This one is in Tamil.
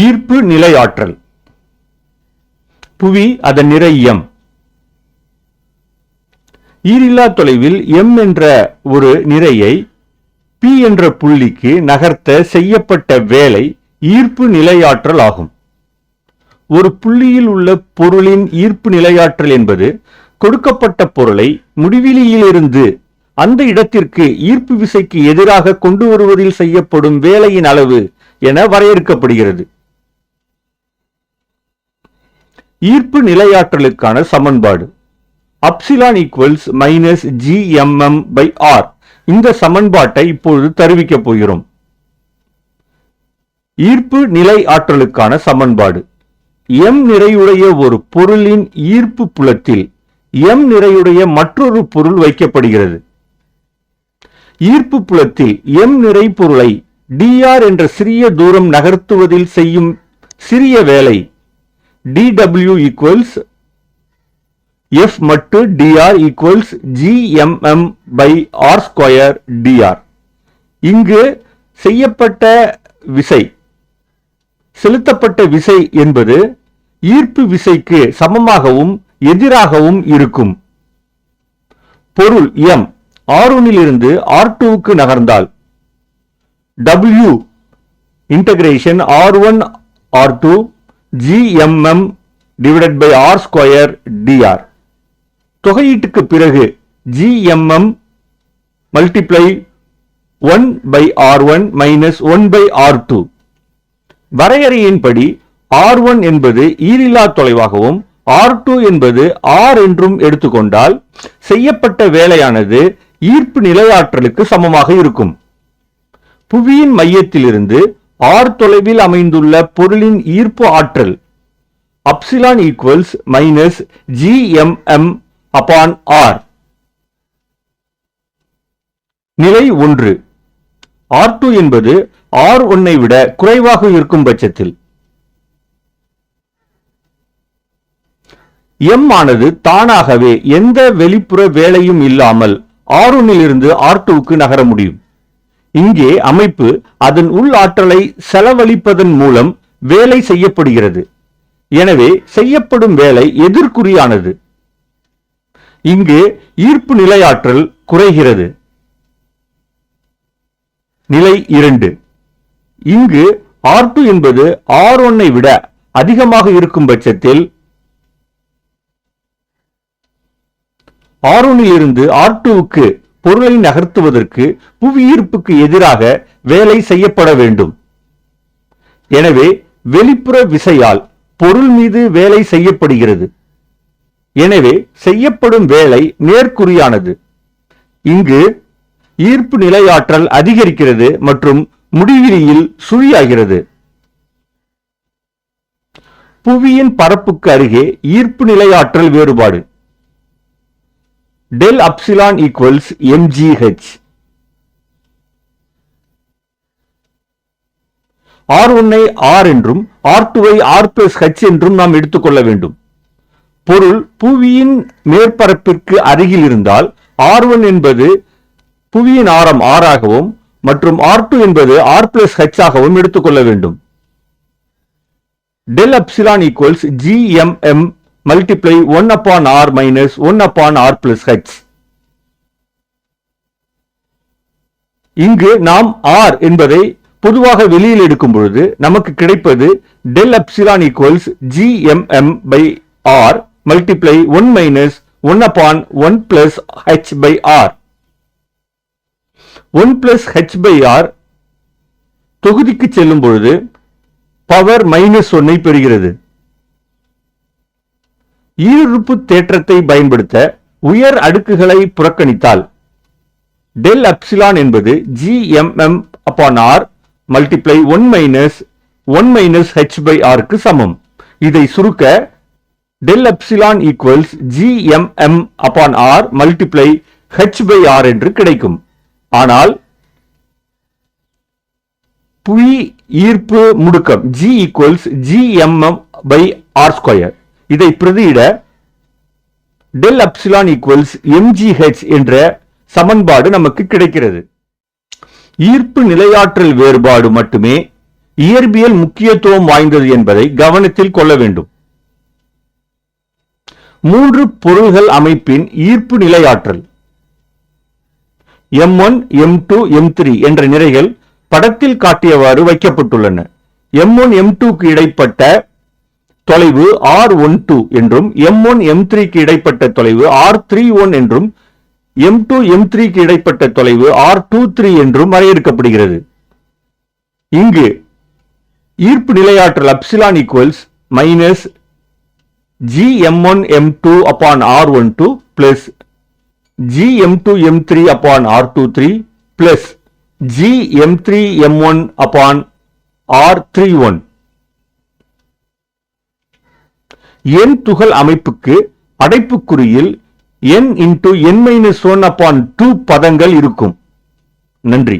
ஈர்ப்பு நிலையாற்றல். புவி அதன் நிறை எம் ஈரில்லா தொலைவில் எம் என்ற ஒரு நிறையை பி என்ற புள்ளிக்கு நகர்த்த செய்யப்பட்ட வேலை ஈர்ப்பு நிலையாற்றல் ஆகும். ஒரு புள்ளியில் உள்ள பொருளின் ஈர்ப்பு நிலையாற்றல் என்பது கொடுக்கப்பட்ட பொருளை முடிவிலியிலிருந்து அந்த இடத்திற்கு ஈர்ப்பு விசைக்கு எதிராக கொண்டு வருவதில் செய்யப்படும் வேலையின் அளவு என வரையறுக்கப்படுகிறது. ஈர்ப்பு நிலையாற்றலுக்கான சமன்பாடு. Epsilon equals minus G M m by r இந்த சமன்பாட்டை இப்பொழுது தருவிக்கப் போகிறோம். ஈர்ப்பு நிலை ஆற்றலுக்கான சமன்பாடு. எம் நிறையுடைய ஒரு பொருளின் ஈர்ப்பு புலத்தில் எம் நிறையுடைய மற்றொரு பொருள் வைக்கப்படுகிறது. ஈர்ப்பு புலத்தில் எம் நிறை பொருளை டிஆர் என்ற சிறிய தூரம் நகர்த்துவதில் செய்யும் சிறிய வேலை dw ஈக்குவல்ஸ் எஃப் மட்டு dr equals G M m by r square dr இங்கு செய்யப்பட்ட விசை செலுத்தப்பட்ட விசை என்பது ஈர்ப்பு விசைக்கு சமமாகவும் எதிராகவும் இருக்கும். பொருள் எம் ஆர் இருந்து ஆர் டூவுக்கு நகர்ந்தால் W integration r one r two G M m divided by r square d r தொகையீட்டுக்கு பிறகு G M m multiply one by r one minus one by r two வரையறையின்படி ஆர் ஒன் என்பது ஈரில்லா தொலைவாகவும் ஆர் டூ என்பது ஆர் என்றும் எடுத்துக்கொண்டால் செய்யப்பட்ட வேலையானது ஈர்ப்பு நிலையாற்றலுக்கு சமமாக இருக்கும். புவியின் மையத்திலிருந்து ஆர் தொலைவில் அமைந்துள்ள பொருளின் ஈர்ப்பு ஆற்றல். Epsilon equals minus G M m upon r நிலை ஒன்று. ஆர் டூ என்பது ஆர் ஒன்னை விட குறைவாக இருக்கும் பட்சத்தில். எம் ஆனது தானாகவே எந்த வெளிப்புற வேலையும் இல்லாமல் ஆர் ஒன்னிலிருந்து ஆர் டூவுக்கு நகர முடியும். இங்கே அமைப்பு அதன் உள் ஆற்றலை செலவழிப்பதன் மூலம் வேலை செய்யப்படுகிறது. எனவே செய்யப்படும் வேலை எதிர்குறியானது. இங்கு ஈர்ப்பு நிலையாற்றல் குறைகிறது. நிலை இரண்டு. இங்கு ஆர் டூ என்பது ஆர் ஒன்னை விட அதிகமாக இருக்கும் பட்சத்தில் ஆர் இருந்து ஆர் டூவுக்கு பொருளை நகர்த்துவதற்கு புவியீர்ப்புக்கு எதிராக வேலை செய்யப்பட வேண்டும். எனவே வெளிப்புற விசையால் பொருள் மீது வேலை செய்யப்படுகிறது. எனவே செய்யப்படும் வேலை நேர்குறியானது. இங்கு ஈர்ப்பு நிலையாற்றல் அதிகரிக்கிறது மற்றும் முடிவிலியில் சுழியாகிறது. புவியின் பரப்புக்கு அருகே ஈர்ப்பு நிலையாற்றல் வேறுபாடு. Del epsilon equals m g h r ஒன்னை ஆர் என்றும் ஆர் டூவை ஆர் பிளஸ் ஹெச் என்றும் நாம் எடுத்துக்கொள்ள வேண்டும். பொருள் புவியின் மேற்பரப்பிற்கு அருகில் இருந்தால் ஆர் ஒன் என்பது புவியின் ஆரம் ஆர் ஆகவும் மற்றும் ஆர் டூ என்பது ஆர் பிளஸ் ஹெச் ஆகவும் எடுத்துக்கொள்ள வேண்டும். Del epsilon equals G M m multiply one upon r minus one upon r plus h இங்கு நாம் ஆர் என்பதை பொதுவாக வெளியில் எடுக்கும் பொழுது நமக்கு கிடைப்பது del epsilon equals G M m by r multiply one minus one upon one plus h by r one plus h by r தொகுதிக்கு செல்லும் பொழுது பவர் மைனஸ் ஒன்னை பெறுகிறது. ஈருறுப்பு தேற்றத்தை பயன்படுத்த உயர் அடுக்குகளை புறக்கணித்தால் டெல் அப்சிலான் என்பது G M m upon r multiply one minus one minus h by ஆருக்கு சமம். இதை சுருக்க del epsilon equals G M m upon r multiply h by r என்று கிடைக்கும். ஆனால் புவி ஈர்ப்பு முடுக்கம் g equals G M m by r square இதை பிரதியிட டெல் அப்சிலான் ஈக்குவல்ஸ் எம்ஜிஹெச் என்ற சமன்பாடு நமக்கு கிடைக்கிறது. ஈர்ப்பு நிலையாற்றல் வேறுபாடு மட்டுமே இயற்பியல் முக்கியத்துவம் வாய்ந்தது என்பதை கவனத்தில் கொள்ள வேண்டும். மூன்று பொருள்கள் அமைப்பின் ஈர்ப்பு நிலையாற்றல். M one m two m three என்ற நிறைகள் படத்தில் காட்டியவாறு வைக்கப்பட்டுள்ளன. எம் ஒன் எம் டூக்கு இடைப்பட்ட தொலைவு ஆர் ஒன் டூ என்றும் எம் ஒன் எம் த்ரீக்கு இடைப்பட்ட தொலைவு ஆர் த்ரீ ஒன் என்றும் எம் டூ எம் த்ரீக்கு இடைப்பட்ட தொலைவு ஆர் டூ த்ரீ என்றும் வரையறுக்கப்படுகிறது. இங்கு ஈர்ப்பு நிலையாற்றல் epsilon equals minus G m one m two upon r one two plus G m two m three upon r two three plus G m three m one upon r three one n துகள் அமைப்புக்கு அடைப்புக்குறியில் n into n minus one upon two பதங்கள் இருக்கும். நன்றி.